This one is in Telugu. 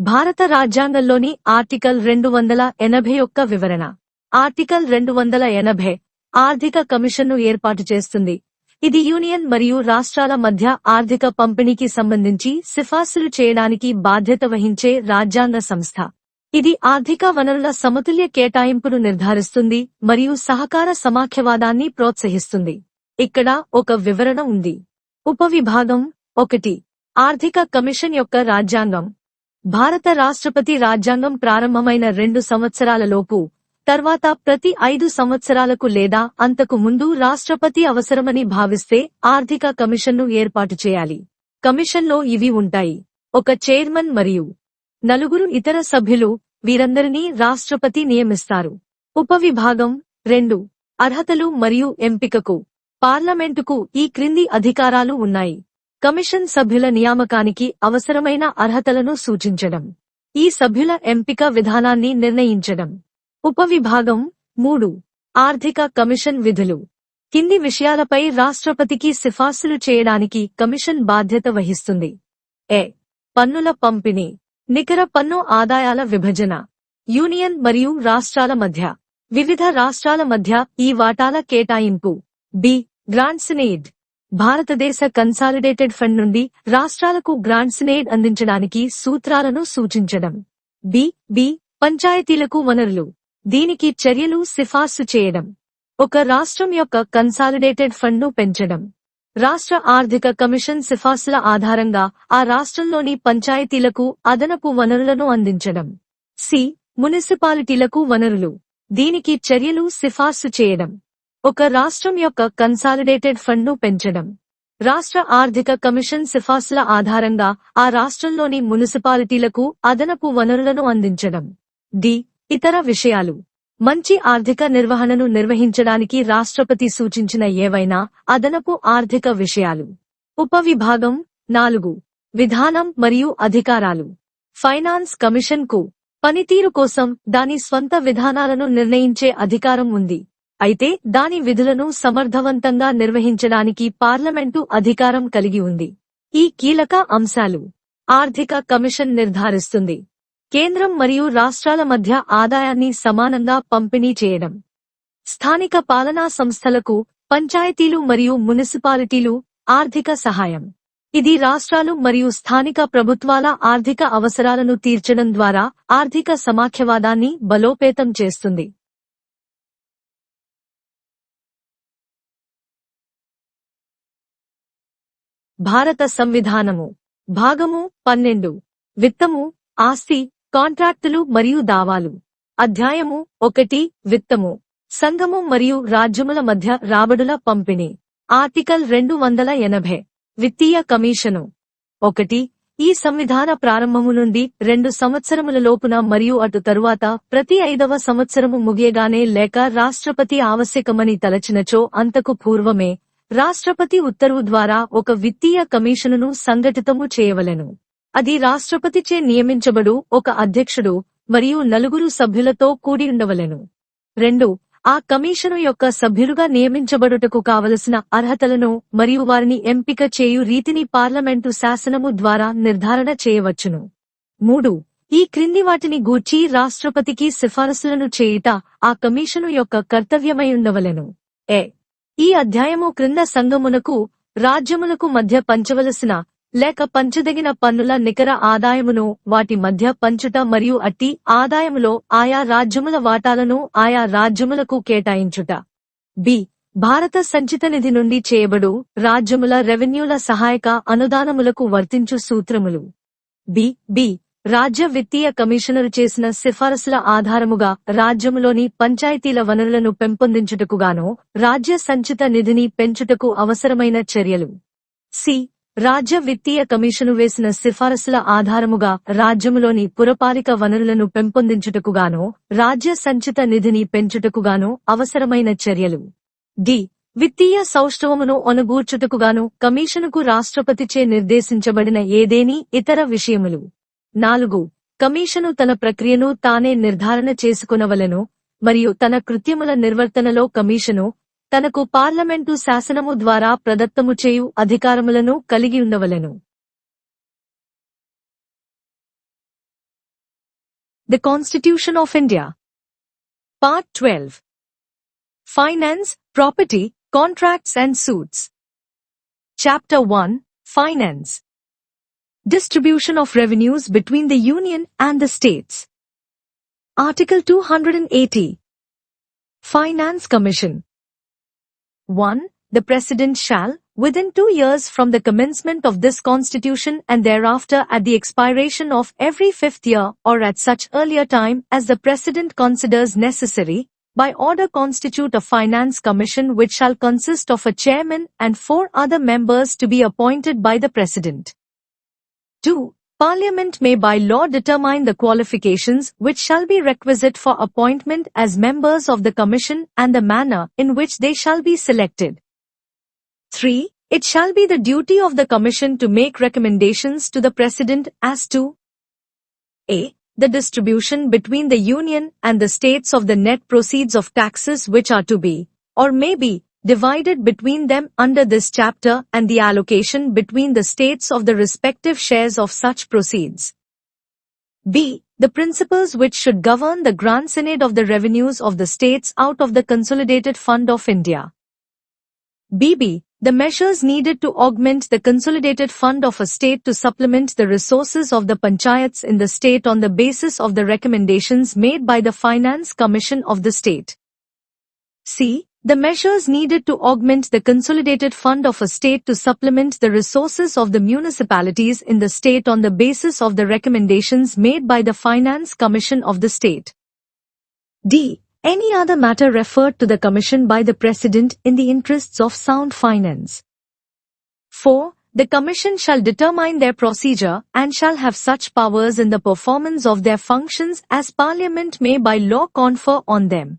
భారత రాజ్యాంగంలోని ఆర్టికల్ రెండు వందల ఎనభై ఒక్క వివరణ. ఆర్టికల్ రెండు వందల ఎనభై ఆర్థిక కమిషన్ను ఏర్పాటు చేస్తుంది. ఇది యూనియన్ మరియు రాష్ట్రాల మధ్య ఆర్థిక పంపిణీకి సంబంధించి సిఫార్సులు చేయడానికి బాధ్యత వహించే రాజ్యాంగ సంస్థ. ఇది ఆర్థిక వనరుల సమతుల్య కేటాయింపును నిర్ధారిస్తుంది మరియు సహకార సమాఖ్యవాదాన్ని ప్రోత్సహిస్తుంది. ఇక్కడ ఒక వివరణ ఉంది. ఉపవిభాగం ఒకటి. ఆర్థిక కమిషన్ యొక్క రాజ్యాంగం. భారత రాష్ట్రపతి రాజ్యాంగం ప్రారంభమైన రెండు సంవత్సరాలలోపు తర్వాత ప్రతి ఐదు సంవత్సరాలకు లేదా అంతకు ముందు రాష్ట్రపతి అవసరమని భావిస్తే ఆర్థిక కమిషన్ను ఏర్పాటు చేయాలి. కమిషన్లో ఇవి ఉంటాయి. ఒక చైర్మన్ మరియు నలుగురు ఇతర సభ్యులు వీరందరినీ రాష్ట్రపతి నియమిస్తారు. ఉపవిభాగం రెండు అర్హతలు మరియు ఎంపికకు పార్లమెంటుకు ఈ క్రింది అధికారాలు ఉన్నాయి. కమిషన్ సభ్యుల నియామకానికి అవసరమైన అర్హతలను సూచించడం. ఈ సభ్యుల ఎంపిక విధానాన్ని నిర్ణయించడం. ఉపవిభాగం మూడు. ఆర్థిక కమిషన్ విధులు. కింది విషయాలపై రాష్ట్రపతికి సిఫార్సులు చేయడానికి కమిషన్ బాధ్యత వహిస్తుంది. ఏ పన్నుల పంపిణీ. నికర పన్ను ఆదాయాల విభజన. యూనియన్ మరియు రాష్ట్రాల మధ్య. వివిధ రాష్ట్రాల మధ్య ఈ వాటాల కేటాయింపు. బి. గ్రాంట్స్నేడ్ భారతదేశ కన్సాలిడేటెడ్ ఫండ్ నుండి రాష్ట్రాలకు గ్రాంట్స్నేడ్ అందించడానికి సూత్రాలను సూచించడం. బి. బి. పంచాయతీలకు వనరులు. దీనికి చర్యలు సిఫార్సు చేయడం. ఒక రాష్ట్రం యొక్క కన్సాలిడేటెడ్ ఫండ్ను పెంచడం. రాష్ట్ర ఆర్థిక కమిషన్ సిఫార్సుల ఆధారంగా ఆ రాష్ట్రంలోని పంచాయతీలకు అదనపు వనరులను అందించడం. సి. మునిసిపాలిటీలకు వనరులు. దీనికి చర్యలు సిఫార్సు చేయడం. ఒక రాష్ట్రం యొక్క కన్సాలిడేటెడ్ ఫండ్ను పెంచడం. రాష్ట్ర ఆర్థిక కమిషన్ సిఫార్సుల ఆధారంగా ఆ రాష్ట్రంలోని మున్సిపాలిటీలకు అదనపు వనరులను అందించడం. డి. ఇతర విషయాలు. మంచి ఆర్థిక నిర్వహణను నిర్వహించడానికి రాష్ట్రపతి సూచించిన ఏవైనా అదనపు ఆర్థిక విషయాలు. ఉపవిభాగం నాలుగు. విధానం మరియు అధికారాలు. ఫైనాన్స్ కమిషన్కు పనితీరు కోసం దాని స్వంత విధానాలను నిర్ణయించే అధికారం ఉంది. అయితే దాని విధులను సమర్థవంతంగా నిర్వహించడానికి పార్లమెంటు అధికారం కలిగి ఉంది. ఈ కీలక అంశాలు ఆర్థిక కమిషన్ నిర్ధారిస్తుంది. కేంద్రం మరియు రాష్ట్రాల మధ్య ఆదాయాన్ని సమానంగా పంపిణీ చేయడం. స్థానిక పాలనా సంస్థలకు పంచాయతీలు మరియు మున్సిపాలిటీలు ఆర్థిక సహాయం. ఇది రాష్ట్రాలు మరియు స్థానిక ప్రభుత్వాల ఆర్థిక అవసరాలను తీర్చడం ద్వారా ఆర్థిక సమాఖ్యవాదాన్ని బలోపేతం చేస్తుంది. భారత సంవిధానము. భాగము పన్నెండు. విత్తము ఆస్తి కాంట్రాక్టులు మరియు దావాలు. అధ్యాయము ఒకటి. విత్తము. సంఘము మరియు రాజ్యముల మధ్య రాబడుల పంపిణీ. ఆర్టికల్ రెండు వందల ఎనభై. విత్తీయ కమిషను. ఒకటి. ఈ సంవిధాన ప్రారంభము నుండి రెండు సంవత్సరముల లోపున మరియు అటు తరువాత ప్రతి ఐదవ సంవత్సరము ముగియగానే లేక రాష్ట్రపతి ఆవశ్యకమని తలచినచో అంతకు పూర్వమే రాష్ట్రపతి ఉత్తర్వు ద్వారా ఒక విత్తీయ కమిషనును సంఘటితము చేయవలెను. అది రాష్ట్రపతిచే నియమించబడు ఒక అధ్యక్షుడు మరియు నలుగురు సభ్యులతో కూడి ఉండవలెను. రెండు ఆ కమిషను యొక్క సభ్యులుగా నియమించబడుటకు కావలసిన అర్హతలను మరియు వారిని ఎంపిక చేయు రీతిని పార్లమెంటు శాసనము ద్వారా నిర్ధారణ చేయవచ్చును. మూడు ఈ క్రింది వాటిని గూర్చి రాష్ట్రపతికి సిఫారసులను చేయుట ఆ కమిషను యొక్క కర్తవ్యమై ఉండవలెను. ఏ ఈ అధ్యాయము క్రింద సంఘమునకు రాజ్యములకు మధ్య పంచవలసిన లేక పంచదగిన పన్నుల నికర ఆదాయమును వాటి మధ్య పంచుట మరియు అట్టి ఆదాయములో ఆయా రాజ్యముల వాటాలను ఆయా రాజ్యములకు కేటాయించుట. బి. భారత సంచిత నిధి నుండి చేయబడు రాజ్యముల రెవెన్యూల సహాయక అనుదానములకు వర్తించు సూత్రములు. బి. బి. రాజ్య విత్తీయ కమిషనరు చేసిన సిఫారసుల ఆధారముగా రాజ్యములోని పంచాయతీల వనరులను పెంపొందించుటకుగాను రాజ్య సంచిత నిధిని పెంచుటకు అవసరమైన చర్యలు. సి. రాజ్య విత్తీయ కమిషను వేసిన సిఫారసుల ఆధారముగా రాజ్యములోని పురపాలిక వనరులను పెంపొందించుటకుగాను రాజ్య సంచిత నిధిని పెంచుటకుగాను అవసరమైన చర్యలు. డి. విత్తీయ సౌష్ఠవమును అనుగూర్చుటకుగాను కమిషనుకు రాష్ట్రపతిచే నిర్దేశించబడిన ఏదేని ఇతర విషయములు. నాలుగు కమిషను తన ప్రక్రియను తానే నిర్ధారణ చేసుకునవలను మరియు తన కృత్యముల నిర్వర్తనలో కమిషను తనకు పార్లమెంటు శాసనము ద్వారా ప్రదత్తము చేయు అధికారములను కలిగి ఉండవలను The Constitution of India. Part 12. Finance, Property, Contracts and Suits. Chapter 1. Finance. Distribution of revenues between the Union and the States. Article 280. Finance Commission. 1. The President shall, within two years from the commencement of this Constitution and thereafter at the expiration of every fifth year or at such earlier time as the President considers necessary, by order constitute a Finance Commission which shall consist of a chairman and four other members to be appointed by the President. 2. Parliament may by law determine the qualifications which shall be requisite for appointment as members of the Commission and the manner in which they shall be selected. 3. It shall be the duty of the Commission to make recommendations to the President as to a. The distribution between the Union and the states of the net proceeds of taxes which are to be, or may be, divided between them under this chapter and the allocation between the states of the respective shares of such proceeds. B. The principles which should govern the grants in aid of the revenues of the states out of the Consolidated Fund of India. BB. The measures needed to augment the consolidated fund of a state to supplement the resources of the panchayats in the state on the basis of the recommendations made by the Finance Commission of the state. C. The measures needed to augment the consolidated fund of a state to supplement the resources of the municipalities in the state on the basis of the recommendations made by the Finance Commission of the state. D. Any other matter referred to the Commission by the President in the interests of sound finance. 4. The Commission shall determine their procedure and shall have such powers in the performance of their functions as Parliament may by law confer on them.